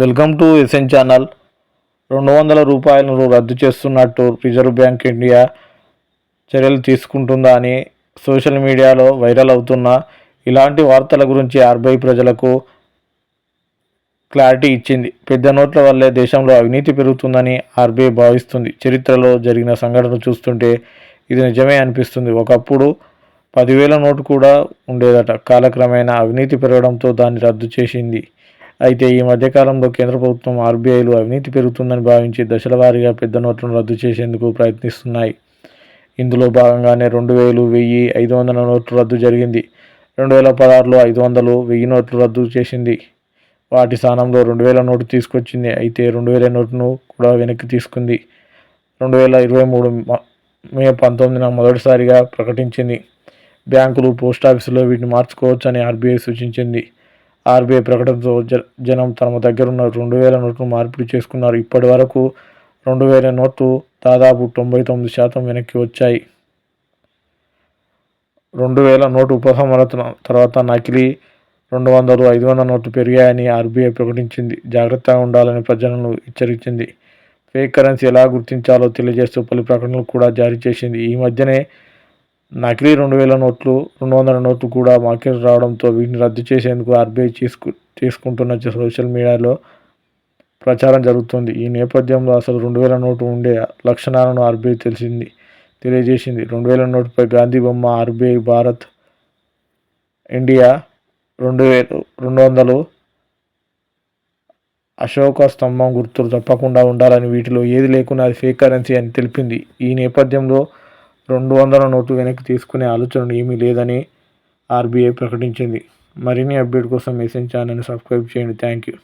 Welcome to SN channel. రెండు వందల రూపాయలను రద్దు చేస్తున్నట్టు రిజర్వ్ బ్యాంక్ ఇండియా చర్యలు తీసుకుంటుందా అని సోషల్ మీడియాలో వైరల్ అవుతున్న ఇలాంటి వార్తల గురించి ఆర్బీఐ ప్రజలకు క్లారిటీ ఇచ్చింది. పెద్ద నోట్ల వల్లే దేశంలో అవినీతి పెరుగుతుందని ఆర్బీఐ భావిస్తుంది. చరిత్రలో జరిగిన సంఘటన చూస్తుంటే ఇది నిజమే అనిపిస్తుంది. ఒకప్పుడు పదివేల నోటు కూడా ఉండేదట. కాలక్రమేణా అవినీతి పెరగడంతో దాన్ని రద్దు చేసింది అయితే ఈ మధ్యకాలంలో కేంద్ర ప్రభుత్వం ఆర్బీఐలు అవినీతి పెరుగుతుందని భావించి దశల వారీగా పెద్ద నోట్లను రద్దు చేసేందుకు ప్రయత్నిస్తున్నాయి. ఇందులో భాగంగానే రెండు వేలు వెయ్యి ఐదు వందల నోట్లు రద్దు జరిగింది. రెండు వేల పదహారులో ఐదు వందలు వెయ్యి నోట్లు రద్దు చేసింది. వాటి స్థానంలో రెండు వేల నోటు తీసుకొచ్చింది. అయితే రెండు వేల నోటును కూడా వెనక్కి తీసుకుంది. రెండు వేల ఇరవై మూడు మే పంతొమ్మిదిన మొదటిసారిగా ప్రకటించింది. బ్యాంకులు పోస్ట్ ఆఫీసులో వీటిని మార్చుకోవచ్చని ఆర్బీఐ సూచించింది. ఆర్బీఐ ప్రకటనతో జ జనం తమ దగ్గర ఉన్న రెండు వేల నోట్లు మార్పిడి చేసుకున్నారు. ఇప్పటి వరకు రెండు వేల నోట్లు దాదాపు తొంభై తొమ్మిది శాతం వెనక్కి వచ్చాయి. రెండు వేల నోటు ఉపసంహరణ తర్వాత నకిలీ రెండు వందలు ఐదు వందల నోట్లు పెరిగాయని ఆర్బీఐ ప్రకటించింది. జాగ్రత్తగా ఉండాలని ప్రజలను హెచ్చరించింది. ఫేక్ కరెన్సీ ఎలా గుర్తించాలో తెలియజేస్తూ పలు ప్రకటనలు కూడా జారీ చేసింది. ఈ మధ్యనే నకిలీ రెండు వేల నోట్లు రెండు వందల నోట్లు కూడా మార్కెట్ రావడంతో వీటిని రద్దు చేసేందుకు ఆర్బీఐ తీసుకు తీసుకుంటున్న సోషల్ మీడియాలో ప్రచారం జరుగుతుంది. ఈ నేపథ్యంలో అసలు రెండు వేల నోటు ఉండే లక్షణాలను ఆర్బీఐ తెలిసింది తెలియజేసింది. రెండు వేల నోటుపై గాంధీ బొమ్మ ఆర్బీఐ భారత్ ఇండియా రెండు వేలు రెండు వందలు అశోక స్తంభం గుర్తులు తప్పకుండా ఉండాలని వీటిలో ఏది లేకున్నా అది ఫేక్ కరెన్సీ అని తెలిపింది. ఈ నేపథ్యంలో రెండు వందల నోటు వెనక్కి తీసుకునే ఆలోచన ఏమీ లేదని ఆర్బీఐ ప్రకటించింది. మరిన్ని అప్డేట్ కోసం మెసేజ్ ఛానల్ని సబ్స్క్రైబ్ చేయండి. Thank you